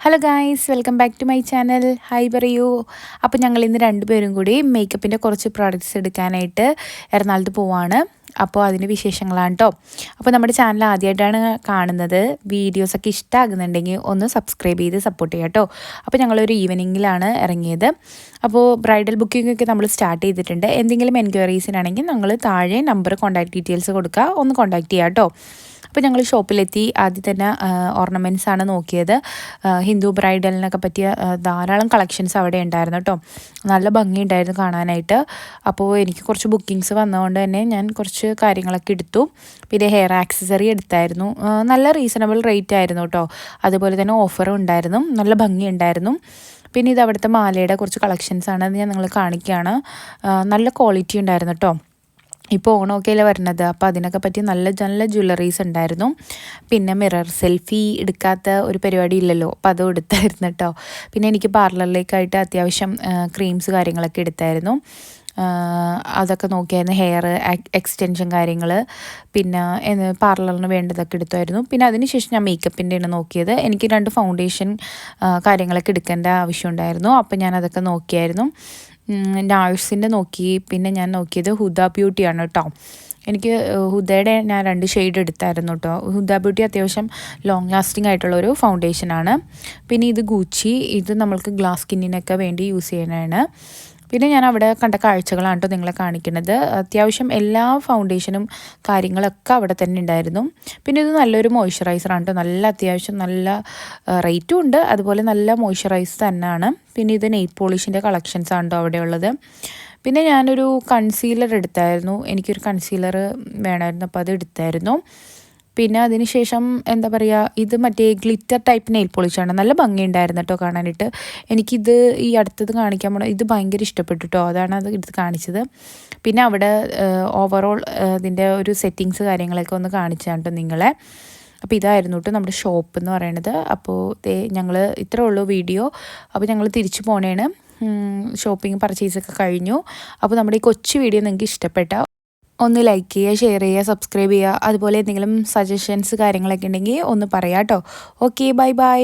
Hello guys welcome back to my channel hi പറയൂ അപ്പോൾ ഞങ്ങൾ ഇന്ന് രണ്ടുപേരും കൂടി മേക്കപ്പിന്റെ കുറച്ച് പ്രോഡക്റ്റ്സ് എടുക്കാനായിട്ട് എറണാകുളത്ത് പോവാണ്. അപ്പോൾ അതിന്റെ വിശേഷങ്ങളാണ് കേട്ടോ അപ്പോൾ നമ്മുടെ ചാനൽ ആദ്യമായിട്ടാണ് കാണുന്നത്. വീഡിയോസൊക്കെ ഇഷ്ടമാകുന്നുണ്ടെങ്കിൽ ഒന്ന് സബ്സ്ക്രൈബ് ചെയ്ത് സപ്പോർട്ട് ചെയ്യാം കേട്ടോ അപ്പോൾ ഞങ്ങളൊരു ഈവനിങ്ങിലാണ് ഇറങ്ങിയത്. അപ്പോൾ ബ്രൈഡൽ ബുക്കിംഗ് ഒക്കെ നമ്മൾ സ്റ്റാർട്ട് ചെയ്തിട്ടുണ്ട്. എന്തെങ്കിലും എൻക്വയറീസിനാണെങ്കിൽ ഞങ്ങൾ താഴെ നമ്പർ കോൺടാക്ട് ഡീറ്റെയിൽസ് കൊടുക്കുക. ഒന്ന് കോൺടാക്ട് ചെയ്യാം കേട്ടോ അപ്പോൾ ഞങ്ങൾ ഷോപ്പിലെത്തി ആദ്യം തന്നെ ഓർണമെന്റ്സ് ആണ് നോക്കിയത്. ഹിന്ദു ബ്രൈഡലിനൊക്കെ പറ്റിയ ധാരാളം കളക്ഷൻസ് അവിടെ ഉണ്ടായിരുന്നു കേട്ടോ നല്ല ഭംഗിയുണ്ടായിരുന്നു കാണാനായിട്ട്. അപ്പോൾ എനിക്ക് കുറച്ച് ബുക്കിങ്സ് വന്നതുകൊണ്ട് തന്നെ ഞാൻ കുറച്ച് കാര്യങ്ങളൊക്കെ എടുത്തു. പിന്നെ ഹെയർ ആക്സസറി എടുത്തായിരുന്നു. നല്ല റീസണബിൾ റേറ്റ് ആയിരുന്നു കേട്ടോ അതുപോലെ തന്നെ ഓഫറും ഉണ്ടായിരുന്നു. നല്ല ഭംഗിയുണ്ടായിരുന്നു പിന്നെ ഇത് അവിടുത്തെ മാലയുടെ കുറച്ച് കളക്ഷൻസ് ആണ് ഞാൻ നിങ്ങൾ കാണിക്കുകയാണ് നല്ല ക്വാളിറ്റി ഉണ്ടായിരുന്നു കേട്ടോ ഇപ്പോൾ ഓണമൊക്കെയല്ലേ വരുന്നത്. അപ്പോൾ അതിനൊക്കെ പറ്റി നല്ല നല്ല ജ്വല്ലറീസ് ഉണ്ടായിരുന്നു. പിന്നെ മിറർ സെൽഫി എടുക്കാത്ത ഒരു പരിപാടി ഇല്ലല്ലോ. അപ്പോൾ അതും എടുത്തായിരുന്നു കേട്ടോ പിന്നെ എനിക്ക് പാർലറിലേക്കായിട്ട് അത്യാവശ്യം ക്രീംസ് കാര്യങ്ങളൊക്കെ എടുത്തായിരുന്നു. അതൊക്കെ നോക്കിയായിരുന്നു ഹെയർ എക്സ്റ്റൻഷൻ കാര്യങ്ങൾ പിന്നെ പാർലറിന് വേണ്ടതൊക്കെ എടുത്തായിരുന്നു. പിന്നെ അതിനുശേഷം ഞാൻ മേക്കപ്പിന്റെയാണ് നോക്കിയത്. എനിക്ക് രണ്ട് ഫൗണ്ടേഷൻ കാര്യങ്ങളൊക്കെ എടുക്കേണ്ട ആവശ്യമുണ്ടായിരുന്നു. അപ്പോൾ ഞാൻ അതൊക്കെ നോക്കിയായിരുന്നു. നാഴ്സിന്റെ നോക്കി. പിന്നെ ഞാൻ നോക്കിയത് ഹുദ ബ്യൂട്ടിയാണ് കേട്ടോ എനിക്ക് ഹുദയുടെ ഞാൻ രണ്ട് ഷെയ്ഡ് എടുത്തായിരുന്നു കേട്ടോ ഹുദ ബ്യൂട്ടി അത്യാവശ്യം ലോങ് ലാസ്റ്റിംഗ് ആയിട്ടുള്ള ഒരു ഫൗണ്ടേഷനാണ് പിന്നെ ഇത് ഗൂച്ചി ഇത് നമ്മൾക്ക് ഗ്ലാസ് സ്കിന്നിനൊക്കെ വേണ്ടി യൂസ് ചെയ്യാനാണ് പിന്നെ ഞാൻ അവിടെ കണ്ട കാഴ്ചകളാണ് കേട്ടോ നിങ്ങളെ കാണിക്കുന്നത്. അത്യാവശ്യം എല്ലാ ഫൗണ്ടേഷനും കാര്യങ്ങളൊക്കെ അവിടെ തന്നെ ഉണ്ടായിരുന്നു. പിന്നെ ഇത് നല്ലൊരു മോയ്സ്ചറൈസറാണ് കേട്ടോ. നല്ല അത്യാവശ്യം നല്ല റേറ്റും ഉണ്ട്. അതുപോലെ നല്ല മോയ്സ്ചറൈസ് തന്നെയാണ്. പിന്നെ ഇത് നെയ് പോളിഷിന്റെ കളക്ഷൻസ് ആണ് കേട്ടോ അവിടെ ഉള്ളത്. പിന്നെ ഞാനൊരു കൺസീലർ എടുത്തായിരുന്നു. എനിക്കൊരു കൺസീലർ വേണമായിരുന്നു അപ്പോൾ അത് എടുത്തായിരുന്നു. പിന്നെ അതിനുശേഷം എന്താ പറയുക ഇത് മറ്റേ ഗ്ലിറ്റർ ടൈപ്പ് നെയിൽ പോളിഷാണ്. നല്ല ഭംഗിയുണ്ടായിരുന്നു കേട്ടോ കാണാനായിട്ട്. എനിക്കിത് ഈ അടുത്തത് കാണിക്കാൻ പോണ ഇത് ഭയങ്കര ഇഷ്ടപ്പെട്ടു കേട്ടോ അതാണ് അത് എടുത്ത് കാണിച്ചത്. പിന്നെ അവിടെ ഓവറോൾ ഇതിന്റെ ഒരു സെറ്റിങ്സ് കാര്യങ്ങളൊക്കെ ഒന്ന് കാണിച്ചാണ് കേട്ടോ നിങ്ങളെ. അപ്പോൾ ഇതായിരുന്നു കേട്ടോ നമ്മുടെ ഷോപ്പ് എന്ന് പറയണത്. അപ്പോൾ ഞങ്ങൾ ഇത്രേ ഉള്ളൂ വീഡിയോ. അപ്പോൾ ഞങ്ങൾ തിരിച്ചു പോണേണ്. ഷോപ്പിംഗ് പർച്ചേസൊക്കെ കഴിഞ്ഞു. അപ്പോൾ നമ്മുടെ ഈ കൊച്ചു വീഡിയോ നിങ്ങൾക്ക് ഇഷ്ടപ്പെട്ട ഒന്ന് ലൈക്ക് ചെയ്യുക ഷെയർ ചെയ്യുക സബ്സ്ക്രൈബ് ചെയ്യുക. അതുപോലെ എന്തെങ്കിലും സജഷൻസ് കാര്യങ്ങളൊക്കെ ഉണ്ടെങ്കിൽ ഒന്ന് പറയാം കേട്ടോ ഓക്കെ ബൈ ബൈ